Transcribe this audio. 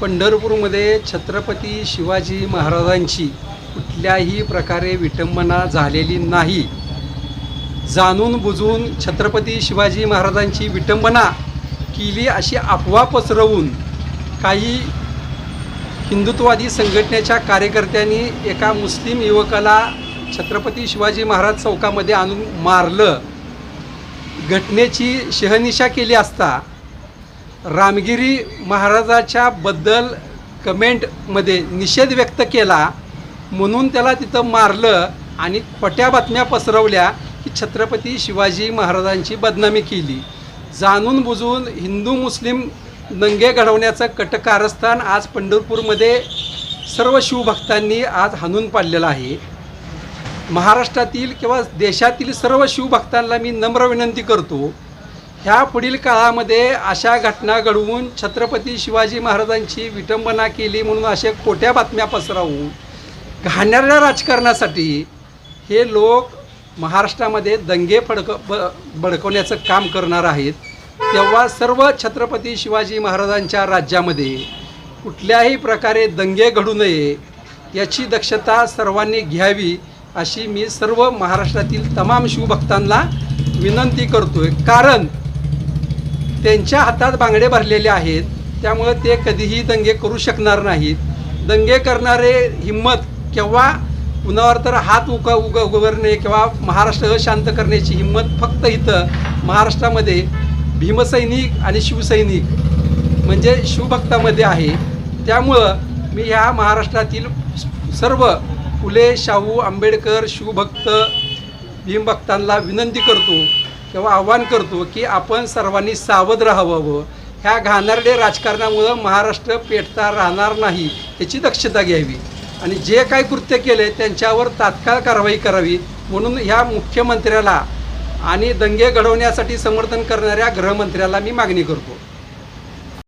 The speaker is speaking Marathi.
पंढरपूरमध्ये छत्रपती शिवाजी महाराजांची कुठल्याही प्रकारे विटंबना झालेली नाही. जाणून बुजून छत्रपती शिवाजी महाराजांची विटंबना केली अशी अफवा पसरवून काही हिंदुत्ववादी संघटनेच्या कार्यकर्त्यांनी एका मुस्लिम युवकाला छत्रपती शिवाजी महाराज चौकामध्ये आणून मारलं. घटनेची शहनिशा केली असता रामगिरी महाराजाच्या बद्दल कमेंटमध्ये निषेध व्यक्त केला. म्हणून त्याला तिथं मारलं आणि खोट्या बातम्या पसरवल्या की छत्रपती शिवाजी महाराजांची बदनामी केली. जाणून बुजून हिंदू मुस्लिम दंगे घडवण्याचं कटकारस्थान आज पंढरपूरमध्ये सर्व शिवभक्तांनी आज हाणून पाडलेलं आहे. महाराष्ट्रातील किंवा देशातील सर्व शिवभक्तांना मी नम्र विनंती करतो. ह्या पुढील काळामध्ये अशा घटना घडवून छत्रपती शिवाजी महाराजांची विटंबना केली म्हणून अशा खोट्या बातम्या पसरवून घाणेरड्या राजकारणासाठी हे लोक महाराष्ट्रामध्ये दंगे फडक ब भडकवण्याचं काम करणार आहेत. तेव्हा सर्व छत्रपती शिवाजी महाराजांच्या राज्यामध्ये कुठल्याही प्रकारे दंगे घडू नये याची दक्षता सर्वांनी घ्यावी अशी मी सर्व महाराष्ट्रातील तमाम शिवभक्तांना विनंती करतोय. कारण त्यांच्या हातात बांगडे भरलेले आहेत त्यामुळं ते कधीही दंगे करू शकणार नाहीत. दंगे करणारे हिंमत केव्हा कुणावर तर हात उका उग उगवणे किंवा महाराष्ट्र शांत करण्याची हिंमत फक्त इथं महाराष्ट्रामध्ये भीमसैनिक आणि शिवसैनिक म्हणजे शिवभक्तामध्ये आहे. त्यामुळं मी ह्या महाराष्ट्रातील सर्व फुले शाहू आंबेडकर शिवभक्त भीमभक्तांना विनंती करतो तेव्हा आव्हान करतो की आपण सर्वांनी सावध राहावं. ह्या घाणेरडे राजकारणामुळं महाराष्ट्र पेटता राहणार नाही याची दक्षता घ्यावी. आणि जे काय कृत्य केले त्यांच्यावर तात्काळ कारवाई करावी म्हणून ह्या मुख्यमंत्र्याला आणि दंगे घडवण्यासाठी समर्थन करणाऱ्या गृहमंत्र्याला मी मागणी करतो.